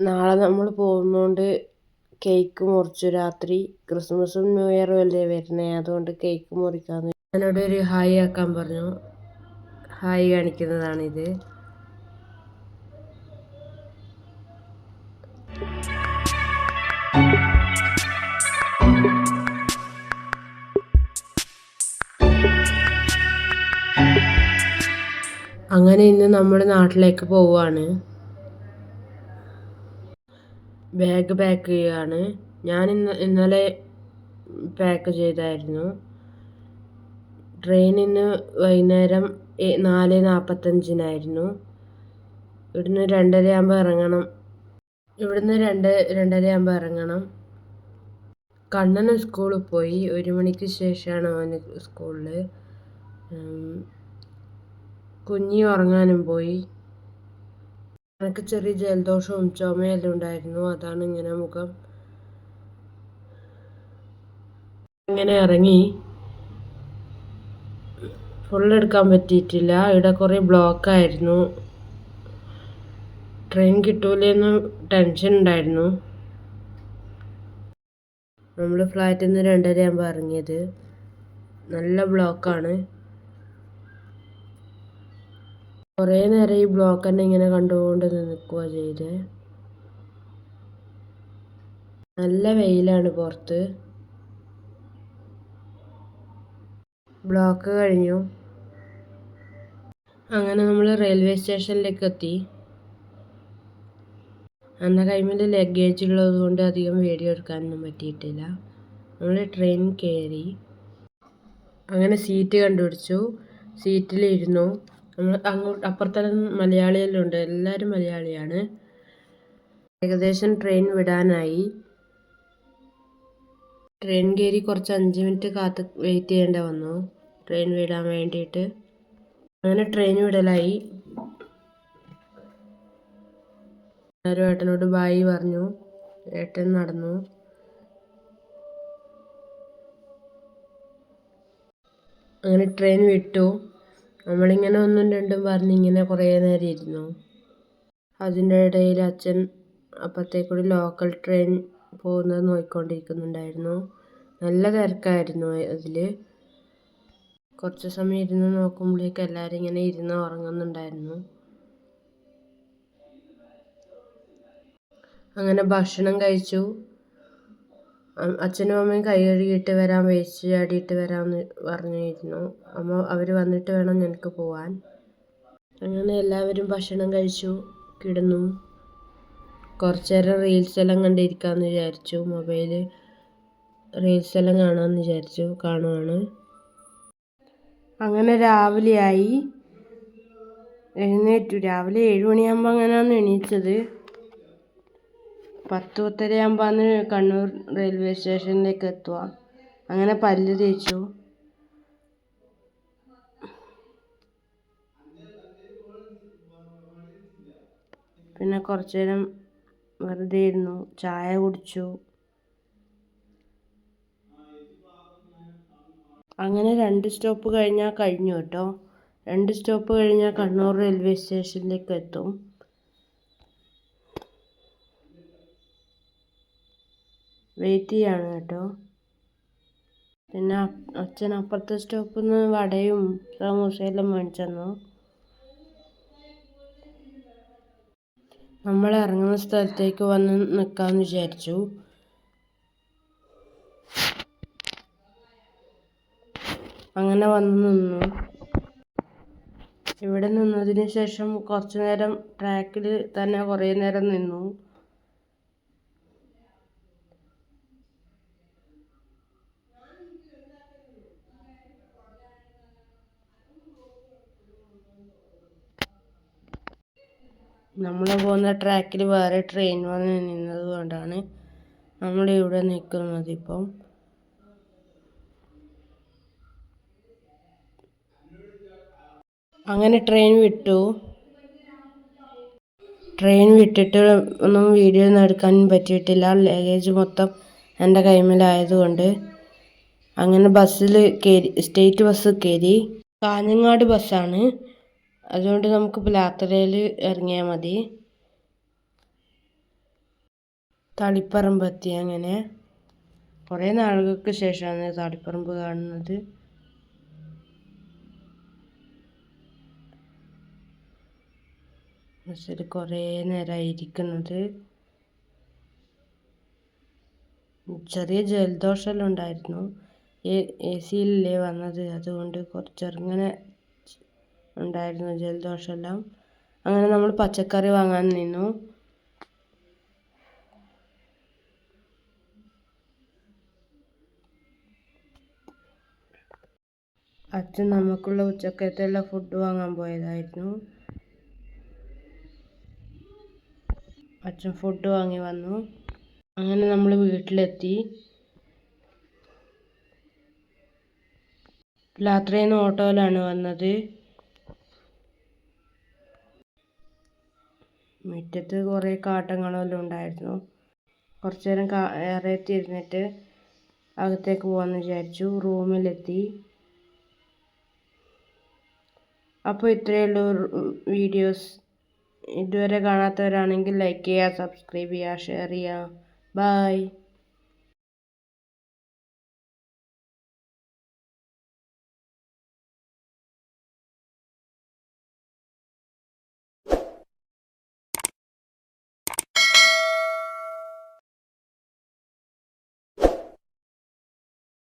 നാളെ നമ്മൾ പോകുന്നതുകൊണ്ട് കേക്ക് മുറിച്ചു. രാത്രി ക്രിസ്മസും ന്യൂ ഇയറും അല്ലേ വരുന്നത് അതുകൊണ്ട് കേക്ക് മുറിക്കാന്ന് എന്നോട് ഒരു ഹായ് ആക്കാൻ പറഞ്ഞു. ഹായ് കാണിക്കുന്നതാണിത് അങ്ങനെ ഇന്ന് നമ്മുടെ നാട്ടിലേക്ക് പോവുകയാണ് ബാഗ് പാക്ക് ചെയ്യുകയാണ് ഞാൻ ഇന്ന് ഇന്നലെ പാക്ക് ചെയ്തായിരുന്നു. ട്രെയിൻ ഇന്ന് വൈകുന്നേരം നാല് നാൽപ്പത്തഞ്ചിനായിരുന്നു ഇവിടുന്ന് രണ്ടരയാകുമ്പോൾ ഇറങ്ങണം. ഇവിടുന്ന് രണ്ട് രണ്ടരയാകുമ്പോൾ ഇറങ്ങണം. കണ്ണന് സ്കൂളിൽ പോയി. ഒരു മണിക്ക് ശേഷമാണ് അവന് സ്കൂളിൽ കുഞ്ഞി ഉറങ്ങാനും പോയി. എനിക്ക് ചെറിയ ജലദോഷവും ചുമയെല്ലാം ഉണ്ടായിരുന്നു. അതാണ് ഇങ്ങനെ മുഖം. ഇങ്ങനെ ഇറങ്ങി. ഫുൾ എടുക്കാൻ പറ്റിയിട്ടില്ല. ഇവിടെ കുറേ ബ്ലോക്കായിരുന്നു ട്രെയിൻ കിട്ടൂലെന്ന് ടെൻഷൻ ഉണ്ടായിരുന്നു. നമ്മൾ ഫ്ലാറ്റിൽ നിന്ന് രണ്ടരയാകുമ്പോൾ ഇറങ്ങിയത്. നല്ല ബ്ലോക്കാണ് കുറേ നേരം ഈ ബ്ലോക്ക് തന്നെ ഇങ്ങനെ കണ്ടുകൊണ്ട് നിൽക്കുക ചെയ്ത്. നല്ല വെയിലാണ് പുറത്ത്. ബ്ലോക്ക് കഴിഞ്ഞു. അങ്ങനെ നമ്മൾ റെയിൽവേ സ്റ്റേഷനിലേക്ക് എത്തി. അന്ന കൈമിൽ ലഗേജ് ഉള്ളത് കൊണ്ട് അധികം വീഡിയോ എടുക്കാനൊന്നും പറ്റിയിട്ടില്ല. നമ്മൾ ട്രെയിൻ കയറി അങ്ങനെ സീറ്റ് കണ്ടുപിടിച്ചു. സീറ്റിലിരുന്നു നമ്മൾ അങ്ങോട്ട് അപ്പുറത്തെല്ലാം മലയാളിയെല്ലാം ഉണ്ട് എല്ലാവരും മലയാളിയാണ്. ഏകദേശം ട്രെയിൻ വിടാനായി. ട്രെയിൻ കയറി കുറച്ച് അഞ്ച് മിനിറ്റ് കാത്ത് വെയിറ്റ് ചെയ്യേണ്ട വന്നു. ട്രെയിൻ വിടാൻ വേണ്ടിയിട്ട്. അങ്ങനെ ട്രെയിൻ വിടലായി. എല്ലാവരും ഏട്ടനോട് ബായി പറഞ്ഞു. ഏട്ടൻ നടന്നു. അങ്ങനെ ട്രെയിൻ വിട്ടു. നമ്മളിങ്ങനെ ഒന്നും രണ്ടും പറഞ്ഞ് ഇങ്ങനെ കുറേ നേരം ഇരുന്നു. അതിന്റെ ഇടയിൽ അച്ഛൻ അപ്പുറത്തേക്കൂടി ലോക്കൽ ട്രെയിൻ പോകുന്നത് നോക്കിക്കൊണ്ടിരിക്കുന്നുണ്ടായിരുന്നു. നല്ല തിരക്കായിരുന്നു അതിൽ കുറച്ച് സമയം ഇരുന്ന് നോക്കുമ്പോഴേക്ക് എല്ലാവരും ഇങ്ങനെ ഇരുന്ന് ഉറങ്ങുന്നുണ്ടായിരുന്നു. അങ്ങനെ ഭക്ഷണം കഴിച്ചു. അച്ഛനും അമ്മയും കൈ കഴുകിയിട്ട് വരാം വേസ്റ്റ് ചാടിയിട്ട് വരാമെന്ന് പറഞ്ഞിരുന്നു. അമ്മ അവർ വന്നിട്ട് വേണം ഞങ്ങൾക്ക് പോവാൻ. അങ്ങനെ എല്ലാവരും ഭക്ഷണം കഴിച്ചു കിടന്നു. കുറച്ച് നേരം റീൽസ് എല്ലാം കണ്ടിരിക്കാമെന്ന് വിചാരിച്ചു. മൊബൈൽ റീൽസ് എല്ലാം കാണാമെന്ന് വിചാരിച്ചു കാണുവാണ്. അങ്ങനെ രാവിലെയായി. എഴുന്നേറ്റു. രാവിലെ ഏഴ് മണിയാകുമ്പോൾ അങ്ങനെയാണ് എണീച്ചത്. പത്ത് ആകുമ്പോഴാണ് കണ്ണൂർ റെയിൽവേ സ്റ്റേഷനിലേക്ക് എത്തുക. അങ്ങനെ പല്ല് തേച്ചു. പിന്നെ കുറച്ച് നേരം വെറുതെ ഇരുന്നു. ചായ കുടിച്ചു. അങ്ങനെ രണ്ട് സ്റ്റോപ്പ് കഴിഞ്ഞാൽ കഴിഞ്ഞു കേട്ടോ. രണ്ട് സ്റ്റോപ്പ് കഴിഞ്ഞാൽ കണ്ണൂർ റെയിൽവേ സ്റ്റേഷനിലേക്ക് എത്തും. വെയിറ്റ് ചെയ്യാണ് കേട്ടോ. പിന്നെ അച്ഛൻ അപ്പുറത്തെ സ്റ്റോപ്പിൽ നിന്ന് വടയും സമൂസയെല്ലാം മേടിച്ചു നമ്മൾ ഇറങ്ങുന്ന സ്ഥലത്തേക്ക് വന്ന് നിൽക്കാമെന്ന് വിചാരിച്ചു. അങ്ങനെ വന്ന് നിന്നു. ഇവിടെ നിന്നതിന് ശേഷം കുറച്ചു നേരം ട്രാക്കിൽ തന്നെ കുറേ നേരം നിന്നു. നമ്മൾ പോകുന്ന ട്രാക്കിൽ വേറെ ട്രെയിൻ വന്ന് നിന്നത് കൊണ്ടാണ് നമ്മളിവിടെ നിൽക്കുന്നത് ഇപ്പം. അങ്ങനെ ട്രെയിൻ വിട്ടു. ട്രെയിൻ വിട്ടിട്ട് ഒന്നും വീഡിയോ ഒന്നും എടുക്കാൻ പറ്റിയിട്ടില്ല. ലഗേജ് മൊത്തം എന്റെ കൈമേലായതുകൊണ്ട് അങ്ങനെ ബസ്സിൽ കയറി സ്റ്റേറ്റ് ബസ് കയറി കാഞ്ഞങ്ങാട് ബസ്സാണ് അതുകൊണ്ട് നമുക്ക് പ്ലാത്തറയിൽ ഇറങ്ങിയാൽ മതി. തളിപ്പറമ്പ് എത്തി അങ്ങനെ. കുറേ നാളുകൾക്ക് ശേഷമാണ് തളിപ്പറമ്പ് കാണുന്നത്. കുറേ നേരമായി ഇരിക്കുന്നത്. ചെറിയ ജലദോഷമെല്ലാം ഉണ്ടായിരുന്നു. എ സിയിലല്ലേ വന്നത്. അതുകൊണ്ട് കുറച്ചിങ്ങനെ ഉണ്ടായിരുന്നു ജലദോഷമെല്ലാം അങ്ങനെ നമ്മൾ പച്ചക്കറി വാങ്ങാൻ നിന്നു. അച്ഛൻ നമുക്കുള്ള ഉച്ചക്കത്തുള്ള ഫുഡ് വാങ്ങാൻ പോയതായിരുന്നു. അച്ഛൻ ഫുഡ് വാങ്ങി വന്നു. അങ്ങനെ നമ്മൾ വീട്ടിലെത്തി. രാത്രിയിൽ നിന്ന് ഓട്ടോയിലാണ് വന്നത്. മുറ്റത്ത് കുറേ കാട്ടങ്ങളെല്ലാം ഉണ്ടായിരുന്നു. കുറച്ച് നേരം കാ ഇറയത്തിരുന്നിട്ട് അകത്തേക്ക് പോകാമെന്ന് വിചാരിച്ചു. റൂമിലെത്തി. അപ്പോൾ ഇത്രയേ ഉള്ളൂ വീഡിയോസ്. ഇതുവരെ കാണാത്തവരാണെങ്കിൽ ലൈക്ക് ചെയ്യുക സബ്സ്ക്രൈബ് ചെയ്യുക ഷെയർ ചെയ്യുക. ബായ്